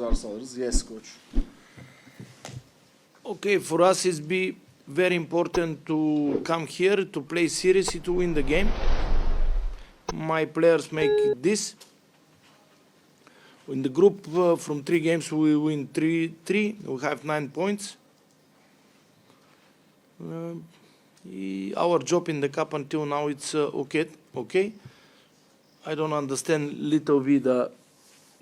varsa alırız. Yes coach. Okay, for us it's be very important to come here to play seriously to win the game. My players make this. In the group uh, from three games we win three three. We have nine points. Uh, our job in the cup until now it's uh, okay. Okay. I don't understand little bit the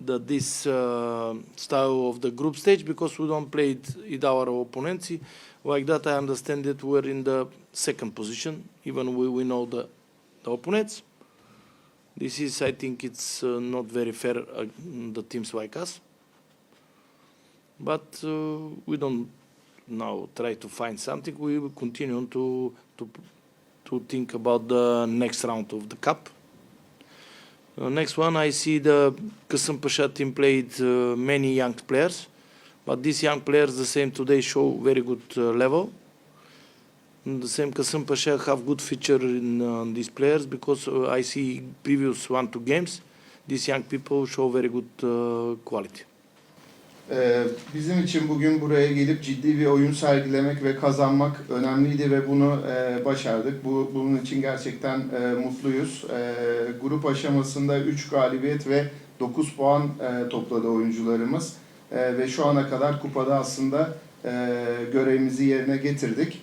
the this uh, style of the group stage because we don't play it with our opponents. Like that, I understand that we're in the second position, even we, we know the, the opponents. This is, I think, it's uh, not very fair uh, the teams like us. But uh, we don't now try to find something. We will continue to to to think about the next round of the cup. Uh, next one, I see the Kasım Pasha team played uh, many young players, but these young players, the same today, show very good uh, level. And the same Kasım Pasha have good feature in uh, these players because uh, I see previous one two games, these young people show very good uh, quality. Ee, Bizim için bugün buraya gelip ciddi bir oyun sergilemek ve kazanmak önemliydi ve bunu e, başardık. Bu bunun için gerçekten e, mutluyuz. E, grup aşamasında 3 galibiyet ve 9 puan topladı oyuncularımız ve şu ana kadar kupada aslında görevimizi yerine getirdik.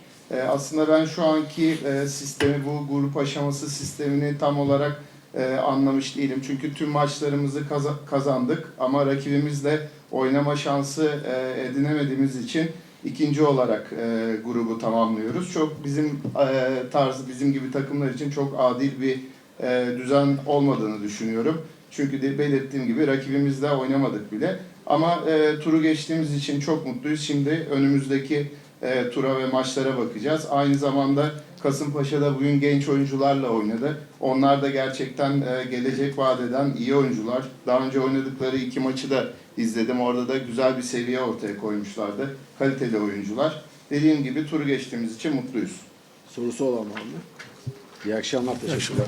Aslında ben şu anki sistemi, bu grup aşaması sistemini tam olarak e, anlamış değilim. Çünkü tüm maçlarımızı kaza- kazandık ama rakibimizle oynama şansı e, edinemediğimiz için ikinci olarak e, grubu tamamlıyoruz. Çok bizim e, tarzı, bizim gibi takımlar için çok adil bir e, düzen olmadığını düşünüyorum. Çünkü de belirttiğim gibi rakibimizle oynamadık bile. Ama e, turu geçtiğimiz için çok mutluyuz. Şimdi önümüzdeki e, tura ve maçlara bakacağız. Aynı zamanda Kasımpaşa'da bugün genç oyuncularla oynadı. Onlar da gerçekten e, gelecek vaat eden iyi oyuncular. Daha önce oynadıkları iki maçı da izledim. Orada da güzel bir seviye ortaya koymuşlardı. Kaliteli oyuncular. Dediğim gibi turu geçtiğimiz için mutluyuz. Sorusu olan var mı? İyi akşamlar. Teşekkürler.